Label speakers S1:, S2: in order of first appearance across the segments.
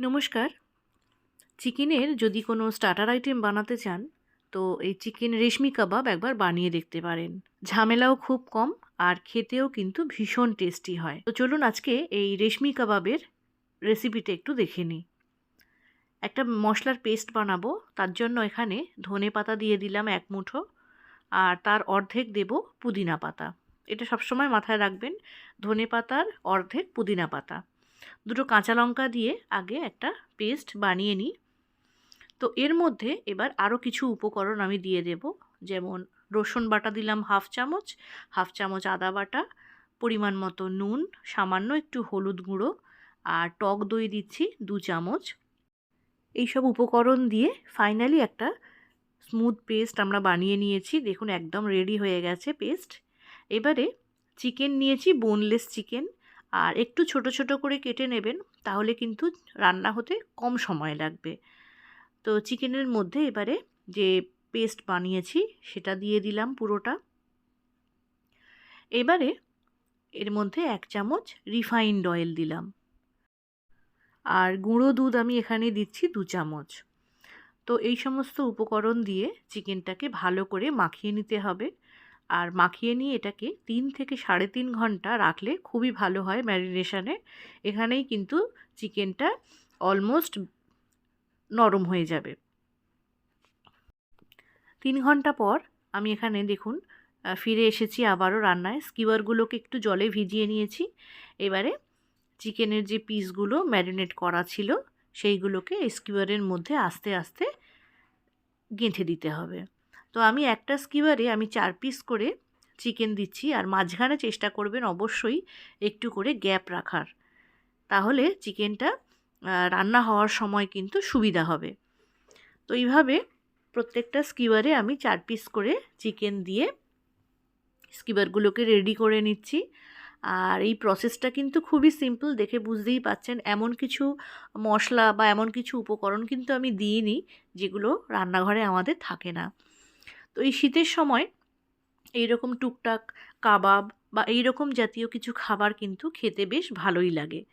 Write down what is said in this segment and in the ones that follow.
S1: নমস্কার। চিকেনের যদি কোনো স্টার্টার আইটেম বানাতে চান, তো এই চিকেন রেশমি কাবাব একবার বানিয়ে দেখতে পারেন। ঝামেলাও খুব কম আর খেতেও কিন্তু ভীষণ টেস্টি হয়। তো চলুন আজকে এই রেশমি কাবাবের রেসিপিটা একটু দেখে নিই। একটা মশলার পেস্ট বানাবো, তার জন্য এখানে ধনে পাতা দিয়ে দিলাম এক মুঠো আর তার অর্ধেক দেব পুদিনা পাতা। এটা সবসময় মাথায় রাখবেন, ধনে পাতার অর্ধেক পুদিনা পাতা। দুটো কাঁচা লঙ্কা দিয়ে আগে একটা পেস্ট বানিয়ে নিই। তো এর মধ্যে এবার আরও কিছু উপকরণ আমি দিয়ে দেব। যেমন রসুন বাটা দিলাম হাফ চামচ হাফ চামচ আদা বাটা, পরিমাণ মতো নুন, সামান্য একটু হলুদ গুঁড়ো আর টক দই দিচ্ছি দু চামচ। এইসব উপকরণ দিয়ে ফাইনালি একটা স্মুথ পেস্ট আমরা বানিয়ে নিয়েছি। দেখুন একদম রেডি হয়ে গেছে পেস্ট। এবারে চিকেন নিয়েছি, বোনলেস চিকেন। আর একটু ছোট ছোট করে কেটে নেবেন, তাহলে কিন্তু রান্না হতে কম সময় লাগবে। তো চিকেনের মধ্যে এবারে যে পেস্ট বানিয়েছি, সেটা দিয়ে দিলাম পুরোটা। এবারে এর মধ্যে এক চামচ রিফাইন্ড অয়েল দিলাম। আর গুঁড়ো দুধ আমি এখানে দিচ্ছি দু চামচ। তো এই সমস্ত উপকরণ দিয়ে চিকেনটাকে ভালো করে মাখিয়ে নিতে হবে। আর মাখিয়ে নিয়ে এটাকে তিন থেকে সাড়ে তিন ঘণ্টা রাখলে খুবই ভালো হয় ম্যারিনেশানে। এখানেই কিন্তু চিকেনটা অলমোস্ট নরম হয়ে যাবে। তিন ঘণ্টা পর আমি এখানে দেখুন ফিরে এসেছি আবারও রান্নায়। স্কিওয়ারগুলোকে একটু জলে ভিজিয়ে নিয়েছি। এবারে চিকেনের যে পিসগুলো ম্যারিনেট করা ছিল, সেইগুলোকে স্কিওয়ারের মধ্যে আস্তে আস্তে গেঁথে দিতে হবে। তো আমি একটা স্কিওয়ারে আমি চার পিস করে চিকেন দিচ্ছি আর মাঝখানে চেষ্টা করবেন অবশ্যই একটু করে গ্যাপ রাখার। তাহলে চিকেনটা রান্না হওয়ার সময় কিন্তু সুবিধা হবে। তো এইভাবে প্রত্যেকটা স্কিওয়ারে আমি চার পিস করে চিকেন দিয়ে স্কিওয়ারগুলোকে রেডি করে নিচ্ছি। আর এই প্রসেসটা কিন্তু খুবই সিম্পল, দেখে বুঝতেই পাচ্ছেন। এমন কিছু মশলা বা এমন কিছু উপকরণ কিন্তু আমি দিইনি, যেগুলো রান্নাঘরে আমাদের থাকে না। তো এই শীতের সময় এইরকম টুকটাক কাবাব বা এই রকম জাতীয় কিছু খাবার কিন্তু খেতে বেশ ভালোই লাগে।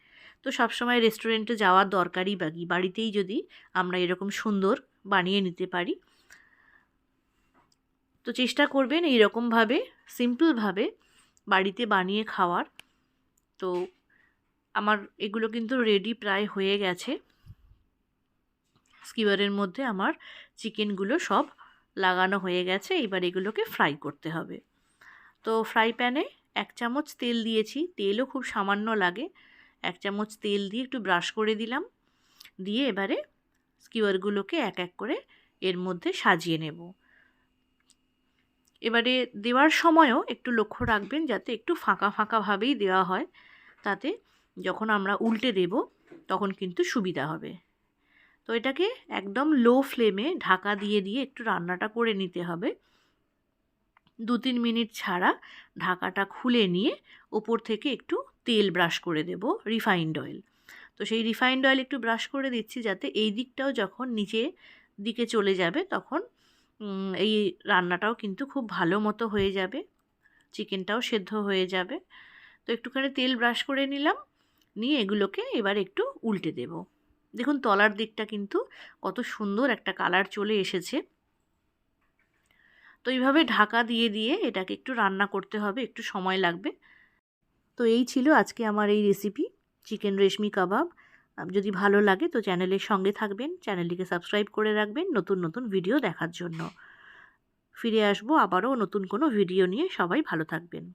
S1: তো সবসময় রেস্টুরেন্টে যাওয়ার দরকারই বাকি বাড়িতেই যদি আমরা এরকম সুন্দর বানিয়ে নিতে পারি। তো চেষ্টা করবেন এই এইরকমভাবে সিম্পলভাবে বাড়িতে বানিয়ে খাওয়ার। তো আমার এগুলো কিন্তু রেডি প্রায় হয়ে গেছে। স্কিওয়ারের মধ্যে আমার চিকেনগুলো সব লাগানো হয়ে গেছে, এবার এগুলোকে ফ্রাই করতে হবে। তো ফ্রাই প্যানে এক চামচ তেল দিয়েছি, তেলও খুব সামান্য লাগে। এক চামচ তেল দিয়ে একটু ব্রাশ করে দিলাম। দিয়ে এবারে স্কিওয়ারগুলোকে এক এক করে এর মধ্যে সাজিয়ে নেব। এবারে দেওয়ার সময়ও একটু লক্ষ্য রাখবেন যাতে একটু ফাঁকা ফাঁকাভাবেই দেওয়া হয়, তাতে যখন আমরা উল্টে দেব, তখন কিন্তু সুবিধা হবে। তো এটাকে একদম লো ফ্লেমে ঢাকা দিয়ে দিয়ে একটু রান্নাটা করে নিতে হবে। দু তিন মিনিট ছাড়া ঢাকাটা খুলে নিয়ে ওপর থেকে একটু তেল ব্রাশ করে দেব রিফাইন্ড অয়েল তো সেই রিফাইন্ড অয়েল একটু ব্রাশ করে দিচ্ছি যাতে এই দিকটাও যখন নিচে দিকে চলে যাবে তখন এই রান্নাটাও কিন্তু খুব ভালো মতো হয়ে যাবে চিকেনটাও সেদ্ধ হয়ে যাবে। তো একটুখানি তেল ব্রাশ করে নিলাম, নিয়ে এগুলোকে এবার একটু উল্টে দেব। দেখুন তলার দিকটা কিন্তু কত সুন্দর একটা কালার চলে এসেছে। তো এইভাবে ঢাকা দিয়ে দিয়ে এটাকে একটু রান্না করতে হবে, একটু সময় লাগবে। তো এই ছিল আজকে আমার এই রেসিপি চিকেন রেশমি কাবাব যদি ভালো লাগে তো চ্যানেলের সঙ্গে থাকবেন, চ্যানেলটিকে সাবস্ক্রাইব করে রাখবেন নতুন নতুন ভিডিও দেখার জন্য। ফিরে আসব আবারও নতুন কোনো ভিডিও নিয়ে। সবাই ভালো থাকবেন।